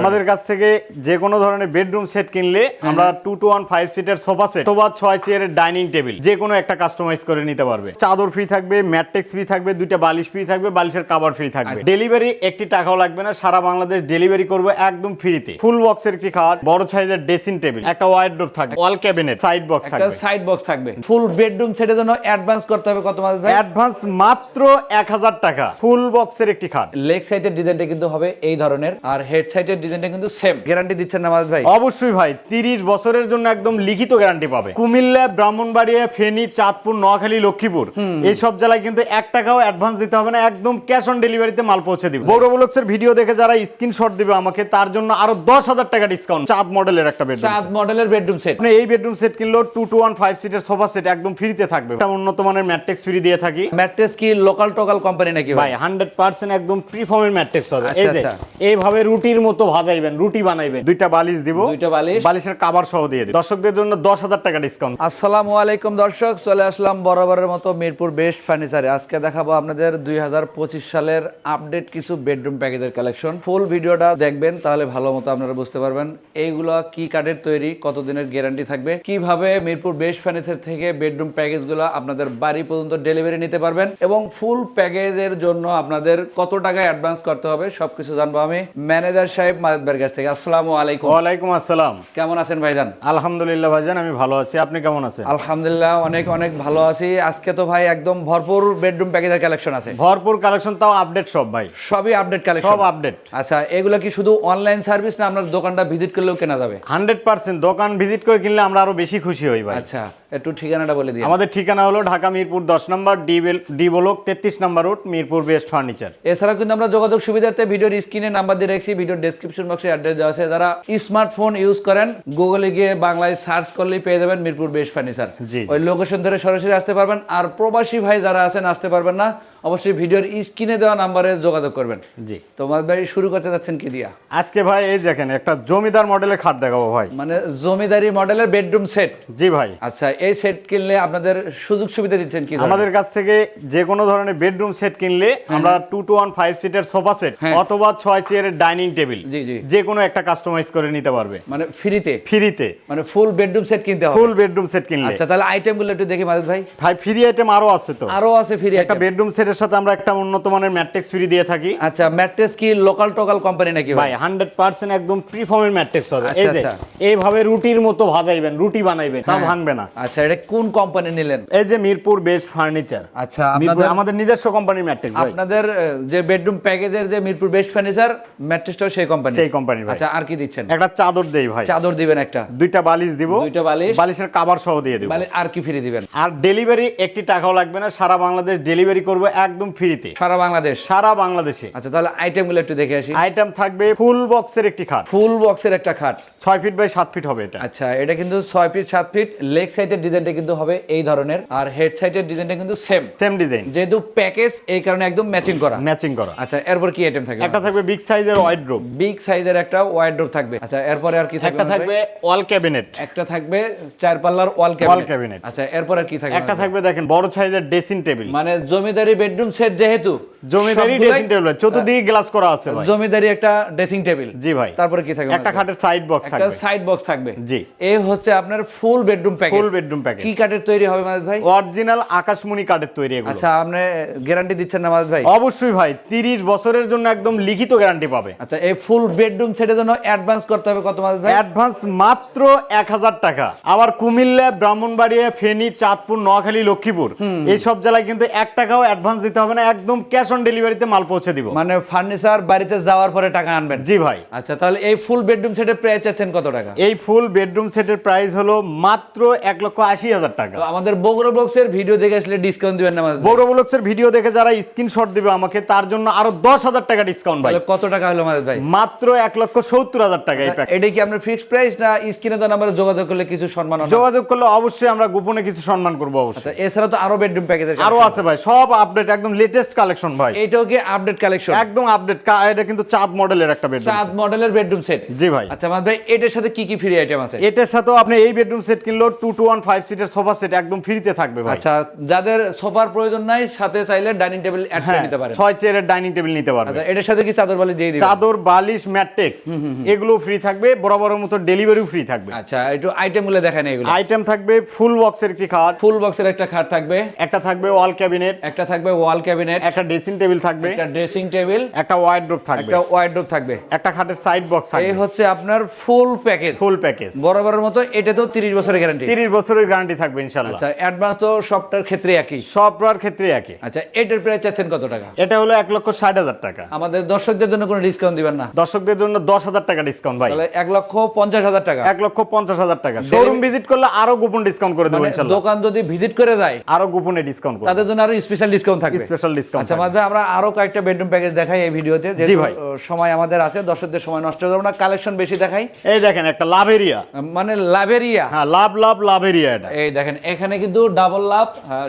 আমাদের কাছ থেকে যে কোনো ধরনের বেডরুম সেট কিনলে আমরা টু টু ওয়ান ফাইভ সিটের সোফা সেট সোফা ছয় চেয়ারের ডাইনিং টেবিল যে কোনো একটা কাস্টমাইজ করে নিতে পারবে। চাদর ফ্রি থাকবে ম্যাট্রিক্স ফ্রি থাকবে দুইটা বালিশ ফ্রি থাকবে বালিশের কাভার ফ্রি থাকবে। ডেলিভারি একটি টাকাও লাগবে না সারা বাংলাদেশ ডেলিভারি করবে একদম ফ্রিতে ফুল বক্সের কি খাওয়ার বড় সাইজের ড্রেসিং টেবিল একটা ওয়াইড্রোপ থাকবে ওয়াল ক্যাবিনেট সাইড বক্স থাকবে। সাইড বক্স থাকবে। ফুল বেডরুম সেটের জন্য অ্যাডভান্স করতে হবে কত মাস ভাই? অ্যাডভান্স মাত্র এক হাজার টাকা। ফুল বক্সের একটি খাট। লেগ সাইডের ডিজাইনটা কিন্তু হবে এই ধরনের আর হেড সাইডের ডিজাইনটা কিন্তু সেম গ্যারান্টি দিচ্ছেন নামাজ ভাই। অবশ্যই ভাই তিরিশ বছরের জন্য একদম লিখিত গ্যারান্টি পাবে। কুমিল্লা ব্রাহ্মণবাড়িয়া ফেনী চাঁদপুর নোয়াখালী লক্ষ্মীপুর। এই সব জেলায় কিন্তু এক টাকাও অ্যাডভান্স দিতে হবে না একদম ক্যাশ অন ডেলিভারিতে মাল পৌঁছে দিবে। বৌরবলক্সের ভিডিও দেখে যারা স্ক্রিনশট দিবে আমাকে তার জন্য আরও দশ হাজার টাকা ডিসকাউন্ট চাঁদ মডেলের একটা বেডরুম চাঁদ মডেলের বেডরুম সেট আপনি এই বেডরুম সেট কিনলেও টু টু ওয়ান ফাইভ সিটের সোফা সেট একদম ফ্রিতে থাকবে। একটা উন্নত মানের ম্যাট্রিক্স ফ্রি দিয়ে থাকি। ম্যাট্রেস কি লোকাল টোকাল কোম্পানি নাকি ভাই? ভাই হান্ড্রেড পার্সেন্ট একদম প্রিফর্মের ম্যাট্রিক্স হবে। এই আচ্ছা, যে আচ্ছা। এইভাবে রুটির মতো ভাজাইবেন রুটি বানাইবেন। দুইটা বালিশ দিব। দুইটা বালিশ। বালিশের কাবার সহ দিয়ে দিই দর্শকদের জন্য দশ হাজার টাকা ডিসকাউন্ট আসসালামু আলাইকুম দর্শক চলে আসলাম বরাবরের মতো মিরপুর বেস্ট ফার্নিচারে আজকে দেখাবো আপনাদের দুই সালের আপডেট কিছু বেডরুম প্যাকেজের কালেকশন ফুল ভিডিওটা দেখবেন তাহলে ভালো মতো আপনারা বুঝতে পারবেন এইগুলো কি কাঠের তৈরি কতদিনের গ্যারান্টি থাকবে কীভাবে মিরপুর বেস্ট ফার্নিচার থেকে বেডরুম প্যাকেজগুলো আপনাদের বাড়ি পর্যন্ত ডেলিভারি নিতে পারবেন এবং ফুল প্যাকেজের জন্য আপনাদের কত টাকা অ্যাডভান্স করতে হবে সবকিছু জানব আমি। ম্যানেজার সাহেব ভাইয়ের কাছ থেকে। আসসালামু আলাইকুম। ওয়ালাইকুম আসসালাম। কেমন আছেন ভাইজান? আলহামদুলিল্লাহ ভাইজান আমি ভালো আছি। আপনি কেমন আছেন? আলহামদুলিল্লাহ অনেক অনেক ভালো আছি। আজকে তো ভাই একদম ভরপুর বেডরুম প্যাকেজের কালেকশন আছে। ভরপুর কালেকশন তাও আপডেট সব ভাই। সবই আপডেট কালেকশন সব আপডেট আচ্ছা এগুলো কি শুধু অনলাইন সার্ভিস না আপনার দোকানটা ভিজিট করলেও কেনা যাবে? হান্ড্রেড পার্সেন্ট দোকান ভিজিট করে কিনলে আমরা আরও বেশি খুশি হই ভাই। আচ্ছা একটু ঠিকানাটা বলে দিই আমাদের ঠিকানা হলো ঢাকা মিরপুর দশ নম্বর ডি বেল- ডি ব্লক তেত্রিশ নম্বর রোড মিরপুর বেস্ট ফার্নিচার। এছাড়া কিন্তু আমরা যোগাযোগ সুবিধার্থে ভিডিওর স্ক্রিনে নাম্বার দিয়ে রাখছি ভিডিওর ডেসক্রিপশন বক্সে অ্যাড্রেস দেওয়া আছে। যারা স্মার্টফোন ইউজ করেন গুগলে গিয়ে বাংলায় সার্চ করলেই পেয়ে যাবেন মিরপুর বেস্ট ফার্নিচার। ওই লোকেশন ধরে সরাসরি আসতে পারবেন। আর প্রবাসী ভাই যারা আছেন আসতে পারবেন না। অবশ্যই ভিডিওর স্ক্রিনে দেওয়া নাম্বারে যোগাযোগ করবেন। জি। তোমার ভাই শুরু করতে যাচ্ছেন কি দিয়া? আজকে ভাই এই দেখেন একটা জমিদার মডেলের খাট দেখাবো ভাই। মানে জমিদারি মডেলের বেডরুম সেট? জি ভাই। আচ্ছা এই সেট কিনলে আপনাদের সুযোগ সুবিধা দিচ্ছেন কি আমাদের কাছ থেকে যে কোনো ধরনের বেডরুম সেট কিনলে আমরা টু টু ওয়ান ফাইভ সিটের সোফা সেট হ্যাঁ। অথবা ছয় চেয়ারের ডাইনিং টেবিল জি, জি। যে কোনো একটা কাস্টমাইজ করে নিতে পারবে। মানে ফ্রিতে ফ্রিতে মানে ফুল বেডরুম সেট কিনতে হবে? ফুল বেডরুম সেট কিনলে। আচ্ছা তাহলে আইটেমগুলো একটু দেখি মাঝে ভাই। ভাই ফ্রি আইটেম আরও আছে তো। আরও আছে ফ্রি একটা বেডরুম সেটের সাথে আমরা একটা উন্নত মানের ম্যাট্রিক্স ফ্রি দিয়ে থাকি। আচ্ছা ম্যাট্রেস কি লোকাল টোকাল কোম্পানি নাকি ভাই? ভাই হান্ড্রেড পার্সেন্ট একদম প্রিফর্মের ম্যাট্রিক্স হবে। এই আচ্ছা, যে আচ্ছা। এইভাবে রুটির মতো ভাজাইবেন রুটি বানাইবেন তা হ্যাঁ। ভাঙবে না। আচ্ছা এটা কোন কোম্পানি নিলেন? এই যে মিরপুর বেস্ট ফার্নিচার আচ্ছা মিরপুর আপনাদের আমাদের নিজস্ব কোম্পানির ম্যাট্রিক্স ভাই। আপনাদের যে বেডরুম প্যাকেজের যে মিরপুর বেস্ট ফার্নিচার ম্যাট্রেসটাও সেই কোম্পানি সেই কোম্পানির ভাই। আচ্ছা আর কি দিচ্ছেন? একটা চাদর দেই ভাই। চাদর দিবেন একটা। দুইটা বালিশ দিব। দুইটা বালিশ। বালিশের কাবার সহ দিয়ে দিব। আর কি ফ্রি দিবেন? আর ডেলিভারি একটি টাকাও লাগবে না। সারা বাংলাদেশ ডেলিভারি করব একদম ফ্রিতে সারা বাংলাদেশ? সারা বাংলাদেশে। আচ্ছা তাহলে আইটেমগুলো একটু দেখে আসি। আইটেম থাকবে ফুল বক্সের একটি খাট। ফুল বক্সের একটা খাট। ছয় ফিট বাই সাত ফিট হবে এটা। আচ্ছা এটা কিন্তু ছয় ফিট সাত ফিট লেগ সাইডের ডিজাইনটা কিন্তু হবে এই ধরনের আর হেড সাইডের ডিজাইনটা কিন্তু সেম সেম ডিজাইন যেহেতু প্যাকেজ এই কারণে একদম ম্যাচিং করা। ম্যাচিং করা। আচ্ছা এরপর কি আইটেম থাকবে? একটা থাকবে বিগ সাইজের ওয়াইড্রোপ বিগ সাইজের একটা ওয়াইড ডোর থাকবে। আচ্ছা এরপরে আর কি থাকবে একটা থাকবে ওয়াল ক্যাবিনেট একটা থাকবে চার পাল্লার ওয়াল ক্যাবিনেট আচ্ছা এরপর আর কি থাকবে একটা থাকবে দেখেন বড় সাইজের ড্রেসিং টেবিল মানে জমিদারি বেডরুম সেট যেহেতু জমিদারি ড্রেসিং টেবিল চতুর্দিকে গ্লাস করা আছে ভাই। জমিদারি একটা ড্রেসিং টেবিল জি ভাই। তারপরে কি থাকবে? একটা? খাটের সাইড বক্স থাকবে। একটা সাইড বক্স থাকবে। জি। এই হচ্ছে আপনার full bedroom package full bedroom package কি কাঠের তৈরি হবে মাঝে ভাই? অরিজিনাল আকাশমণি কাঠের তৈরি এগুলো। আচ্ছা আপনি গ্যারান্টি দিচ্ছেন না মাঝে ভাই? অবশ্যই ভাই তিরিশ বছরের জন্য একদম লিখিত গ্যারান্টি পাবে। আচ্ছা এই ফুল বেডরুম সেটের জন্য অ্যাডভান্স করতে হবে কত মাস ভাই? অ্যাডভান্স মাত্র এক হাজার টাকা। আবার কুমিল্লা ব্রাহ্মণবাড়িয়া ফেনী চাঁদপুর নোয়াখালী লক্ষ্মীপুর। এই সব জেলায় কিন্তু এক টাকাও অ্যাডভান্স দিতে হবে না একদম ক্যাশ অন ডেলিভারিতে মাল পৌঁছে দিব। মানে ফার্নিচার বাড়িতে যাওয়ার পরে টাকা আনবেন। জি ভাই। আচ্ছা তাহলে এই ফুল বেডরুম সেটের প্রাইস চাচ্ছেন কত টাকা? এই ফুল বেডরুম সেটের প্রাইস হলো মাত্র এক লক্ষ আশি হাজার টাকা। আমাদের বগুড়া বক্সের ভিডিও দেখে আসলে ডিসকাউন্ট দিবেন না? বড় ব্লগসের ভিডিও দেখে যারা স্ক্রিনশট দিবে আমাকে তার জন্য আরও দশ হাজার টাকা ডিসকাউন্ট ভাই। কত টাকা হলো আমাদের ভাই? মাত্র এক লক্ষ সত্তর হাজার টাকা এই প্যাকেজ এটা কি আপনার ফিক্সড প্রাইস না স্ক্রিনে তো নাম্বারে যোগাযোগ করলে কিছু সম্মান? যোগাযোগ করলে অবশ্যই আমরা গোপনে কিছু সম্মান করব অবশ্যই। আচ্ছা এছাড়া তো আরও বেডরুম প্যাকেজ আরও আছে। ভাই সব আপডেট একদম লেটেস্ট কালেকশন ভাই। এটাও কি আপডেট কালেকশন একদম আপডেট এটা কিন্তু চাঁদ মডেলের একটা বেডরুম চাঁদ মডেলের বেডরুম সেট জি ভাই। আচ্ছা মাদ ভাই এটার সাথে কি কি ফ্রি আইটেম আছে? এটার সাথেও আপনি এই বেডরুম সেট কিনলেও টু টু ওয়ান ফাইভ সিটের সোফা সেট একদম ফ্রিতে থাকবে ভাই। আচ্ছা যাদের সোফার প্রয়োজন নাই সাথে চাইলে ডাইনিং টেবিল অ্যাড করে হ্যাঁ নিতে পারেন। ছয় চেয়ারের ডাইনিং টেবিল নিতে পারবে। আচ্ছা এটার সাথে কি চাদর বালি দিয়ে দিবেন? চাদর বালিশ ম্যাট্রিক্স এগুলো ফ্রি থাকবে বরাবর মতো ডেলিভারিও ফ্রি থাকবে। আচ্ছা একটু আইটেমগুলো দেখেন এগুলো। আইটেম থাকবে ফুল বক্সের একটি খাট। ফুল বক্সের একটা খাট থাকবে। একটা থাকবে ওয়াল ক্যাবিনেট একটা থাকবে ওয়াল ক্যাবিনেট একটা ড্রেসিং টেবিল থাকবে একটা ড্রেসিং টেবিল একটা ওয়াইড্রোপ থাকবে। একটা ওয়াইড্রোপ থাকবে। একটা খাটের সাইড বক্স থাকবে। এই হচ্ছে আপনার ফুল প্যাকেজ ফুল প্যাকেজ বরাবরের মতো এটা তো 30 বছরের গ্যারান্টি 30 বছরের গ্যারান্টি থাকবে ইনশাআল্লাহ আচ্ছা অ্যাডভান্স তো সবটার ক্ষেত্রে একই। প্রকার ক্ষেত্রে একই। আচ্ছা এটার প্রাইস চাচ্ছেন কত টাকা? এটা হলো এক লক্ষ ষাট হাজার টাকা। আমাদের দর্শকদের জন্য কোনো ডিসকাউন্ট দিবেন না। দর্শকদের জন্য দশ হাজার টাকা ডিসকাউন্ট ভাই। তাহলে এক লক্ষ পঞ্চাশ হাজার টাকা। এক লক্ষ পঞ্চাশ হাজার টাকা। শোরুম ভিজিট করলে আরও গোপন ডিসকাউন্ট করে দেবো মানে ইনশাআল্লাহ দোকান যদি ভিজিট করে যায় আরও গোপনে ডিসকাউন্ট করব। তাদের জন্য আরও স্পেশাল ডিসকাউন্ট থাকবে। স্পেশাল ডিসকাউন্ট আচ্ছা মাঝে আমরা আরও কয়েকটা বেডরুম প্যাকেজ দেখাই এই ভিডিওতে। যে। সময় আমাদের আছে দর্শকদের সময় নষ্ট করব না কালেকশন বেশি দেখাই। এই দেখেন একটা মানে লাভেরিয়া হ্যাঁ লাভ লাভ লাভ এরিয়া এটা। এই দেখেন এখানে কিন্তু ডাবল লাভ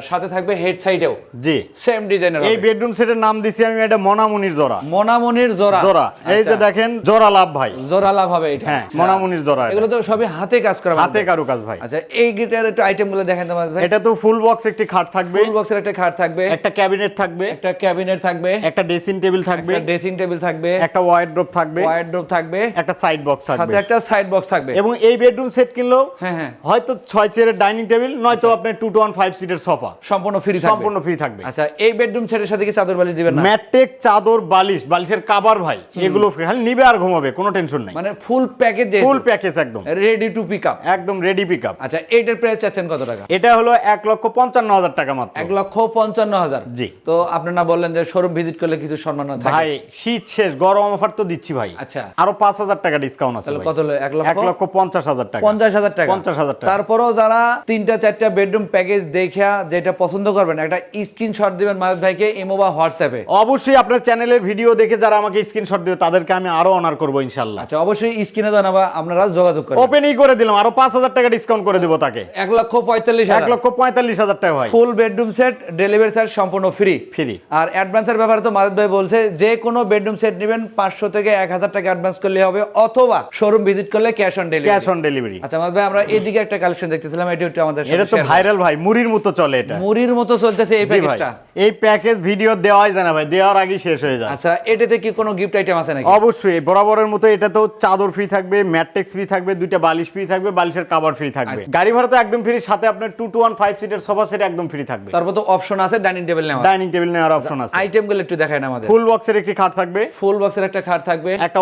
সাথে থাকবে হেড সাইডেও জি। সেম ডিজাইনের এই বেডরুম সেটের নাম দিছি আমি এটা মনামুনির জোড়া। মোনামনির জোড়া। জোড়া। এই যে আচ্ছা, দেখেন জোড়া লাভ ভাই। জোড়া লাভ হবে এটা। হ্যাঁ। মনামুনির জোড়া এগুলো তো সবই হাতে কাজ করা হাতে কারু কাজ ভাই। আচ্ছা এই গিটার একটু আইটেমগুলো দেখেন তোমার ভাই এটা তো ফুল বক্স একটি খাট থাকবে। ফুল বক্সের একটা খাট থাকবে। একটা ক্যাবিনেট থাকবে। একটা ক্যাবিনেট থাকবে। একটা ড্রেসিং টেবিল থাকবে। একটা ড্রেসিং টেবিল থাকবে। একটা ওয়াইড্রোপ থাকবে। ওয়াইড্রোপ থাকবে। একটা সাইড বক্স থাকবে। সাথে একটা সাইড বক্স থাকবে। এবং এই বেডরুম সেট কিনলেও হ্যাঁ হ্যাঁ। হয়তো ছয় চেয়ারের ডাইনিং টেবিল নয়তো আপনার টু টু ওয়ান ফাইভ সিটের সোফা সম্পূর্ণ ফ্রি থাকবে। সম্পূর্ণ ফ্রি থাকবে। আচ্ছা এই বেডরুম সেটের সাথে কি চাদর বালিশ দিবেন না? ম্যাট্রিক চাদর বালিশ বালিশের কাবার ভাই এগুলো ফ্রি খালি নিবে আর ঘুমাবে কোনো টেনশন নাই। মানে ফুল প্যাকেজ ফুল প্যাকেজ একদম। রেডি টু পিক আপ একদম রেডি পিক আপ আচ্ছা এইটার প্রাইস চাচ্ছেন কত টাকা? এটা হলো এক লক্ষ পঞ্চান্ন হাজার টাকা মাত্র। এক লক্ষ পঞ্চান্ন হাজার। জি। তো আপনি না বললেন যে শোরুম ভিজিট করলে কিছু সম্মান থাকে? ভাই শীত শেষ গরম অফার তো দিচ্ছি ভাই। আচ্ছা। আরও পাঁচ হাজার টাকা ডিসকাউন্ট আছে তাহলে কত হলো? এক লক্ষ? লক্ষ পঞ্চাশ হাজার টাকা। পঞ্চাশ হাজার টাকা। পঞ্চাশ হাজার টাকা। তারপরেও যারা তিনটা চারটা বেডরুম প্যাকেজ দেখা যেটা পছন্দ করবেন একটা স্ক্রিনশট দিবেন মাহিত ভাইকে ইমো বা হোয়াটসঅ্যাপে অবশ্যই আপনার চ্যানেলের ভিডিও দেখে যারা আমাকে স্ক্রিনশট দিবে তাদেরকে আমি আরও অনার করব ইনশাল্লাহ আচ্ছা অবশ্যই স্ক্রিনে জানাবা আপনারা যোগাযোগ করবেন। ওপেনই করে দিলাম আরও পাঁচ হাজার টাকা ডিসকাউন্ট করে দেবো তাকে। এক লক্ষ পঁয়তাল্লিশ এক হাজার লক্ষ পঁয়তাল্লিশ হাজার টাকা ভাই। Full bedroom set delivery charge সম্পূর্ণ ফ্রি ফ্রি আর অ্যাডভান্সের ব্যাপারে তো মাদত ভাই বলছে যে কোনো বেডরুম সেট নেবেন পাঁচশো থেকে এক হাজার টাকা অ্যাডভান্স করলে হবে অথবা শোরুম ভিজিট করলে cash on delivery cash on delivery আচ্ছা মাদত ভাই আমরা এদিকে একটা কালেকশন দেখতেছিলাম এটি একটু আমাদের এটা তো ভাইরাল ভাই মুড়ির মতো চলে এটা। মুড়ির মতো চলতেছে এই প্যাকেজটা এই প্যাকেজ ভিডিও দেওয়াই যায় না ভাই দেওয়ার আগেই শেষ হয়ে যায়। আচ্ছা এটাতে কি কোনো গিফট আইটেম আছে নাকি? অবশ্যই বরাবরের মতো এটা তো চাদর ফ্রি থাকবে ম্যাট্রিক্স ফ্রি থাকবে দুইটা বালিশ ফ্রি থাকবে বালিশের কাভার ফ্রি থাকবে। আচ্ছা। গাড়ি ভাড়া তো একদম ফ্রি সাথে আপনার টু টু ওয়ান ফাইভ সিটের সোফা সেট একদম ফ্রি থাকবে। তারপর তো অপশন আছে ডাইনিং টেবিল নেওয়া ডাইনিং টেবিল নেওয়ার অপশন আছে। আইটেমগুলো একটু দেখায় না আমাদের। ফুল বক্সের একটি খাট থাকবে। ফুল বক্সের একটা খাট থাকবে। একটা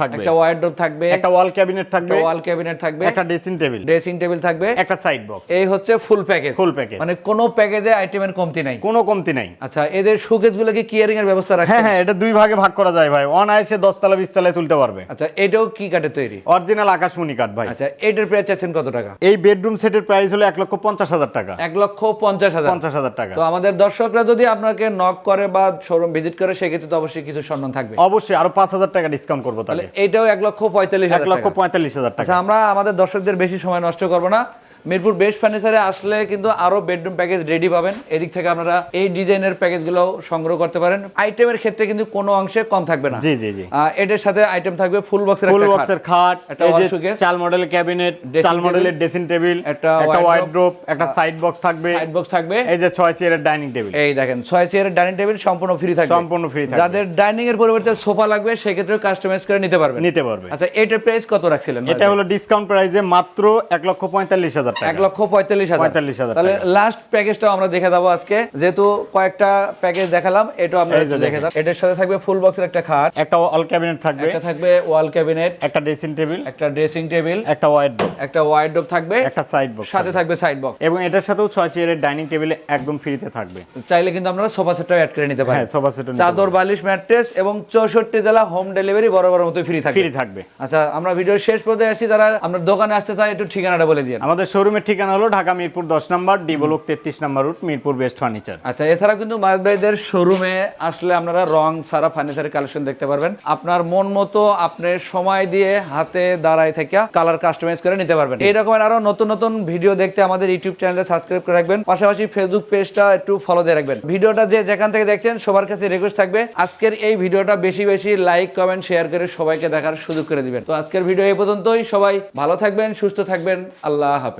থাকবে। একটা ওয়ার্ডরোব থাকবে। একটা ওয়াল ক্যাবিনেট থাকবে। ওয়াল ক্যাবিনেট থাকবে। একটা ড্রেসিং টেবিল ড্রেসিং টেবিল থাকবে। একটা সাইড বক্স এই হচ্ছে ফুল প্যাকেজ ফুল প্যাকেজ মানে কোনো প্যাকেজে আইটেমের কমতি নাই। কোনো কমতি নাই। আচ্ছা এদের শোকেজ কিয়ারিং এর ব্যবস্থা হ্যাঁ হ্যাঁ এটা দুই ভাগে ভাগ করা যায় ভাই। অনায়াসে দশতলা বিশতলায় তুলতে পারবে। আচ্ছা এটাও কি কাঠে তৈরি? অরিজিনাল আকাশমণি কাঠ ভাই। আচ্ছা এটার প্রাইস চাচ্ছেন কত টাকা? এই বেডরুম সেটের প্রাইস হলো এক লক্ষ পঞ্চাশ হাজার টাকা। এক লক্ষ পঞ্চাশ হাজার। পঞ্চাশ হাজার টাকা। তো আমাদের দর্শকরা যদি আপনাকে নক করে বা শোরুম ভিজিট করে সেক্ষেত্রে তো অবশ্যই কিছু সম্মান থাকবে। অবশ্যই আরও পাঁচ হাজার টাকা ডিসকাউন্ট করব তাহলে। এটাও এক লক্ষ পঁয়তাল্লিশ এক হাজার লক্ষ টাকা। পঁয়তাল্লিশ হাজার টাকা। আচ্ছা আমরা আমাদের দর্শকদের বেশি সময় নষ্ট করব না। মিরপুর বেস্ট ফার্নিচারে আসলে কিন্তু আরও বেডরুম প্যাকেজ রেডি পাবেন। এদিক থেকে আপনারা এই ডিজাইনের প্যাকেজগুলো সংগ্রহ করতে পারেন। আইটেমের ক্ষেত্রে কিন্তু কোনো অংশে কম থাকবে না। জি জি জি। এটার সাথে আইটেম থাকবে ফুল বক্সের ফুল বক্সের খাট, একটা যে চাল মডেলের ক্যাবিনেট চাল মডেলের ড্রেসিং টেবিল একটা ওয়াইড্রোপ একটা সাইড বক্স থাকবে। সাইড বক্স থাকবে। এই যে ছয় চেয়ারের ডাইনিং টেবিল এই দেখেন ছয় চেয়ারের ডাইনিং টেবিল সম্পূর্ণ ফ্রি থাকবে। সম্পূর্ণ ফ্রি থাকবে। যাদের ডাইনিং এর পরিবর্তে সোফা লাগবে সেক্ষেত্রে কাস্টমাইজ করে নিতে পারবেন। নিতে পারবে। আচ্ছা এটার প্রাইস কত রাখছিলেন এটা হলো ডিসকাউন্ট প্রাইসে মাত্র এক লক্ষ পঁয়তাল্লিশ হাজার এক লক্ষ পঁয়তাল্লিশ হাজার। 45,000 তাহলে লাস্ট প্যাকেজটাও আমরা দেখে দেবো আজকে। যেহেতু কয়েকটা প্যাকেজ দেখালাম এটাও আমরা এই যে একটু দেখে দেখেন। এটার সাথে থাকবে ফুল বক্সের একটা খাট। একটা অল ক্যাবিনেট থাকবে। একটা থাকবে ওয়াল ক্যাবিনেট একটা ড্রেসিং টেবিল একটা ড্রেসিং টেবিল একটা ওয়াইড্রোপ একটা ওয়াইড্রোব থাকবে। একটা সাইড বক্স সাথে থাকবে। সাইড বক্স এবং এটার সাথেও ছয় চেয়ারের ডাইনিং টেবিলে একদম ফ্রিতে থাকবে। চাইলে কিন্তু আপনারা সোফা সেটটাও অ্যাড করে নিতে পারেন হ্যাঁ সোফা সেট চাদর বালিশ ম্যাট্রেস এবং চৌষট্টি জেলা হোম ডেলিভারি বড় বড় মতো ফ্রি থাকবে। ফ্রি থাকবে। আচ্ছা আমরা ভিডিওর শেষ পর্যায়ে আসি। যারা আপনার দোকানে আসতে চাই একটু ঠিকানাটা বলে দিয়ে আমাদের শোরুমের ঠিকানা হলো ঢাকা মিরপুর দশ নম্বর ডি ব্লক তেত্রিশ number route Mirpur best furniture. আচ্ছা এছাড়া কিন্তু মায়াত ভাইদের শোরুমে আসলে আপনারা রং সারা ফার্নিচারের কালেকশন দেখতে পারবেন। আপনার মন মতো আপনি সময় দিয়ে হাতে দাঁড়ায় থেকে কালার কাস্টমাইজ করে নিতে পারবেন। এই রকমের আরও নতুন নতুন ভিডিও দেখতে আমাদের ইউটিউব চ্যানেলে সাবস্ক্রাইব করে রাখবেন। পাশাপাশি ফেসবুক পেজটা একটু ফলো দিয়ে রাখবেন। ভিডিওটা যে যেখান থেকে দেখছেন সবার কাছে রিকোয়েস্ট থাকবে আজকের এই ভিডিওটা বেশি বেশি লাইক কমেন্ট শেয়ার করে সবাইকে দেখার সুযোগ করে দিবেন। তো আজকের ভিডিও এই পর্যন্তই। সবাই ভালো থাকবেন সুস্থ থাকবেন। আল্লাহ হাফেজ।